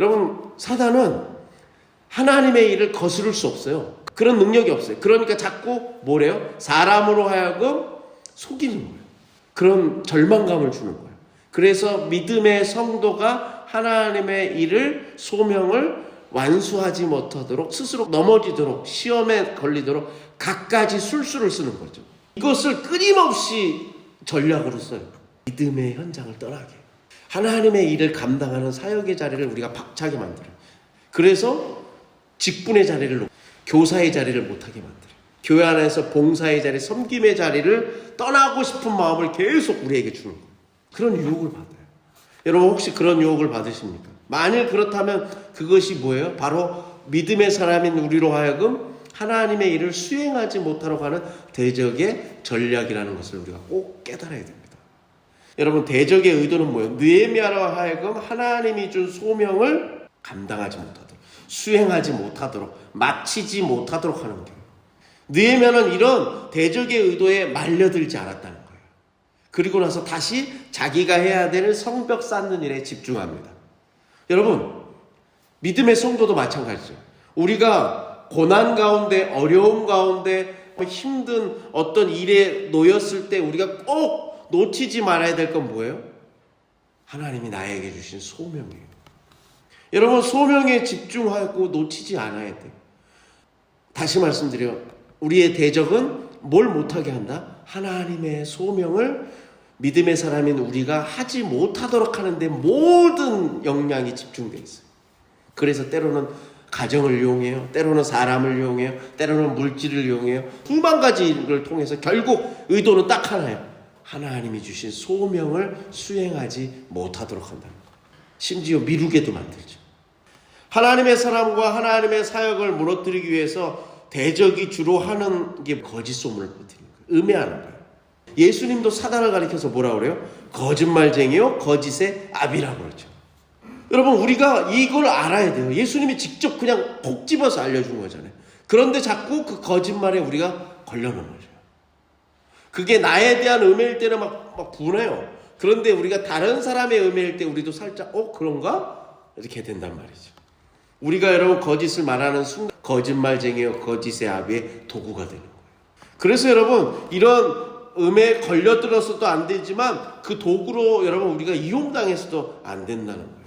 여러분 사단은 하나님의 일을 거스를 수 없어요. 그런 능력이 없어요. 그러니까 자꾸 뭐래요? 사람으로 하여금 속이는 거예요. 그런 절망감을 주는 거예요. 그래서 믿음의 성도가 하나님의 일을 소명을 완수하지 못하도록 스스로 넘어지도록 시험에 걸리도록 갖가지 술수를 쓰는 거죠. 이것을 끊임없이 전략으로 써요. 믿음의 현장을 떠나게. 하나님의 일을 감당하는 사역의 자리를 우리가 박차게 만들어요. 그래서 직분의 자리를 놓- 교사의 자리를 못하게 만들어요. 교회 안에서 봉사의 자리, 섬김의 자리를 떠나고 싶은 마음을 계속 우리에게 주는 거예요. 그런 유혹을 받아요. 여러분 혹시 그런 유혹을 받으십니까? 만일 그렇다면 그것이 뭐예요? 바로 믿음의 사람인 우리로 하여금 하나님의 일을 수행하지 못하러 가는 대적의 전략이라는 것을 우리가 꼭 깨달아야 됩니다. 여러분 대적의 의도는 뭐예요? 느헤미야로 하여금 하나님이 준 소명을 감당하지 못하도록 수행하지 못하도록 마치지 못하도록 하는 거예요. 느헤미야는 이런 대적의 의도에 말려들지 않았다는 거예요. 그리고 나서 다시 자기가 해야 되는 성벽 쌓는 일에 집중합니다. 여러분 믿음의 성도도 마찬가지죠. 우리가 고난 가운데 어려움 가운데 힘든 어떤 일에 놓였을 때 우리가 꼭 놓치지 말아야 될 건 뭐예요? 하나님이 나에게 주신 소명이에요. 여러분 소명에 집중하고 놓치지 않아야 돼요. 다시 말씀드려 우리의 대적은 뭘 못하게 한다? 하나님의 소명을 믿음의 사람인 우리가 하지 못하도록 하는데 모든 역량이 집중되어 있어요. 그래서 때로는 가정을 이용해요. 때로는 사람을 이용해요. 때로는 물질을 이용해요. 수만 가지를 통해서 결국 의도는 딱 하나예요. 하나님이 주신 소명을 수행하지 못하도록 한다는 거예요. 심지어 미루게도 만들죠. 하나님의 사람과 하나님의 사역을 무너뜨리기 위해서 대적이 주로 하는 게 거짓 소문을 퍼뜨리는 거예요. 음해하는 거예요. 예수님도 사단을 가리켜서 뭐라 그래요? 거짓말쟁이요, 거짓의 압이라고 그러죠. 여러분 우리가 이걸 알아야 돼요. 예수님이 직접 그냥 콕 집어서 알려준 거잖아요. 그런데 자꾸 그 거짓말에 우리가 걸려놓은 거죠. 그게 나에 대한 음해일 때는 막, 막 분해요. 그런데 우리가 다른 사람의 음해일 때 우리도 살짝 어 그런가 이렇게 된단 말이죠. 우리가 여러분 거짓을 말하는 순간 거짓말쟁이요 거짓의 아비의 도구가 되는 거예요. 그래서 여러분 이런 음에 걸려들어서도 안 되지만 그 도구로 여러분 우리가 이용당해서도 안 된다는 거예요.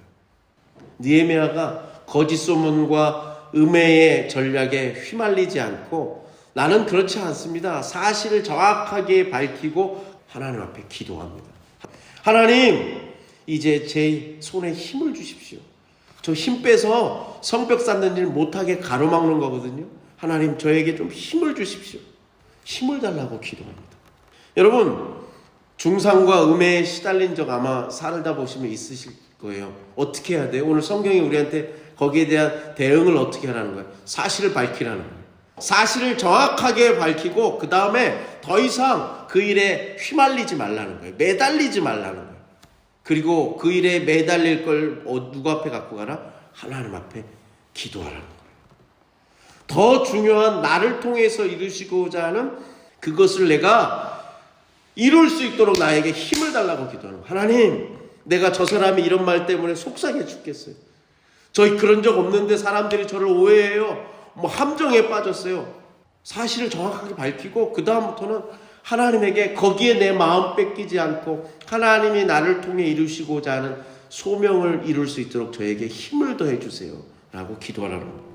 니에미아가 거짓 소문과 음해의 전략에 휘말리지 않고 나는 그렇지 않습니다. 사실을 정확하게 밝히고 하나님 앞에 기도합니다. 하나님, 이제 제 손에 힘을 주십시오. 저 힘 빼서 성벽 쌓는 일 못하게 가로막는 거거든요. 하나님, 저에게 좀 힘을 주십시오. 힘을 달라고 기도합니다. 여러분, 중상과 음해에 시달린 적 아마 살다 보시면 있으실 거예요. 어떻게 해야 돼요? 오늘 성경이 우리한테 거기에 대한 대응을 어떻게 하라는 거예요? 사실을 밝히라는 거예요. 사실을 정확하게 밝히고 그 다음에 더 이상 그 일에 휘말리지 말라는 거예요. 매달리지 말라는 거예요. 그리고 그 일에 매달릴 걸 어, 누구 앞에 갖고 가라? 하나님 앞에 기도하라는 거예요. 더 중요한 나를 통해서 이루시고자 하는 그것을 내가 이룰 수 있도록 나에게 힘을 달라고 기도하는 거예요. 하나님, 내가 저 사람이 이런 말 때문에 속상해 죽겠어요. 저희 그런 적 없는데 사람들이 저를 오해해요. 뭐 함정에 빠졌어요. 사실을 정확하게 밝히고 그 다음부터는 하나님에게 거기에 내 마음 뺏기지 않고 하나님이 나를 통해 이루시고자 하는 소명을 이룰 수 있도록 저에게 힘을 더해 주세요. 라고 기도하라는 겁니다.